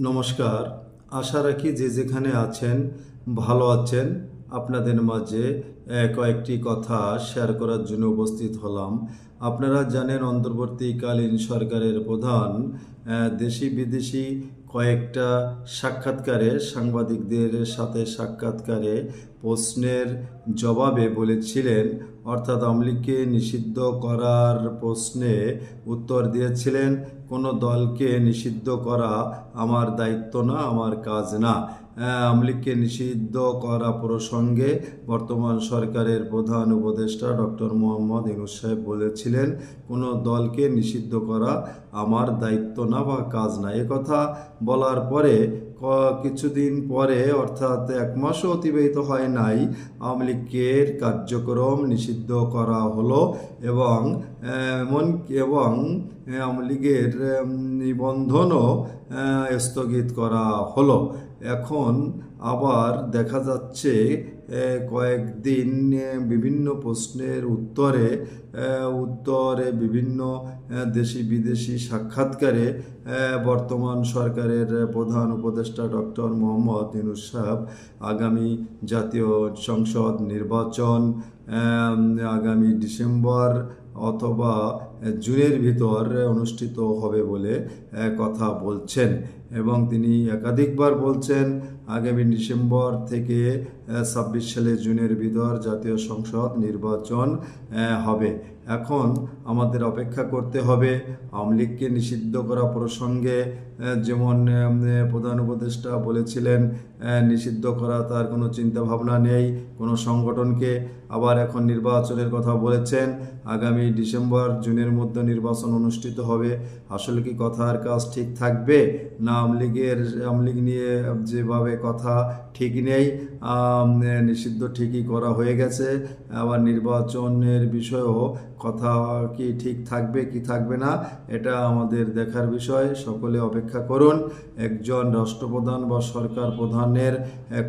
নমস্কার। আশা রাখি যে যেখানে আছেন, ভালো আছেন। আপনাদের মাঝে কয়েকটি কথা শেয়ার করার জন্য উপস্থিত হলাম। আপনারা জানেন অন্তর্বর্তীকালীন সরকারের প্রধান দেশি বিদেশি কয়েকটা সাক্ষাৎকারে, সাংবাদিকদের সাথে সাক্ষাৎকারে প্রশ্নের জবাবে বলেছিলেন অর্থাৎ আমলিগকে নিষিদ্ধ করার প্রশ্নে উত্তর দিয়েছিলেন কোনো দলকে নিষিদ্ধ করা আমার দায়িত্ব না আমার কাজ না। আহ, আমলিগকে নিষিদ্ধ করা প্রসঙ্গে বর্তমান সরকারের প্রধান উপদেষ্টা ডক্টর মোহাম্মদ ইনুস সাহেব বলেছিলেন কোনো দলকে নিষিদ্ধ করা আমার দায়িত্ব না বা কাজ না। কথা বলার পরে কিছুদিন পরে অর্থাৎ এক মাসও অতিবাহিত হয় নাই আওয়ামী লীগের কার্যক্রম নিষিদ্ধ করা হলো এবং মন এবং আওয়ামী লীগের নিবন্ধনও স্থগিত করা হলো। এখন আবার দেখা যাচ্ছে কয়েকদিন বিভিন্ন প্রশ্নের উত্তরে উত্তরে বিভিন্ন দেশি বিদেশি সাক্ষাৎকারে বর্তমান সরকারের প্রধান উপদেষ্টা ডক্টর মোহাম্মদ ইউনুস সাহেব, আগামী জাতীয় সংসদ নির্বাচন আগামী ডিসেম্বর অথবা জুনের ভিতর অনুষ্ঠিত হবে বলে কথা বলছেন। এবং তিনি একাধিকবার বলছেন, আগামী ডিসেম্বর থেকে ছাব্বিশ সালে জুনের ভিতর জাতীয় সংসদ নির্বাচন হবে। এখন আমাদের অপেক্ষা করতে হবে আওয়ামী লীগকে নিষিদ্ধ করা প্রসঙ্গে যেমন প্রধান উপদেষ্টা বলেছিলেন নিষিদ্ধ করা তার কোনো চিন্তা ভাবনা নেই, কোনো সংগঠনকে। আবার এখন নির্বাচনের কথা বলেছেন, আগামী ডিসেম্বর, জুনের মধ্যে নির্বাচন অনুষ্ঠিত হবে। আসলে কি কথার কাজ ঠিক থাকবে? না, আওয়ামী লীগের, আওয়ামী লীগ নিয়ে যেভাবে কথা ঠিক নেই নিষিদ্ধ ঠিকই করা হয়ে গেছে। আবার নির্বাচনের বিষয়েও কথা কি ঠিক থাকবে, কি থাকবে না, এটা আমাদের দেখার বিষয়। সকলে অপেক্ষা করুন, একজন রাষ্ট্রপ্রধান বা সরকার প্রধানের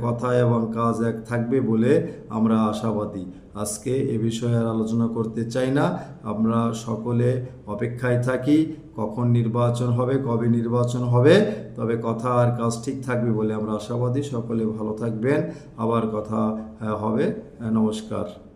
কথা এবং কাজ এক থাকবে বলে আমরা আশাবাদী। আজকে এ বিষয়ে আর আলোচনা করতে চাই না। আমরা সকলে অপেক্ষায় থাকি কখন নির্বাচন হবে কবে নির্বাচন হবে। তবে কথা আর কাজ ঠিক থাকবে বলে আমরা আশাবাদী। সকলে ভালো থাকবেন। আবার কথা আহ, হবে। নমস্কার।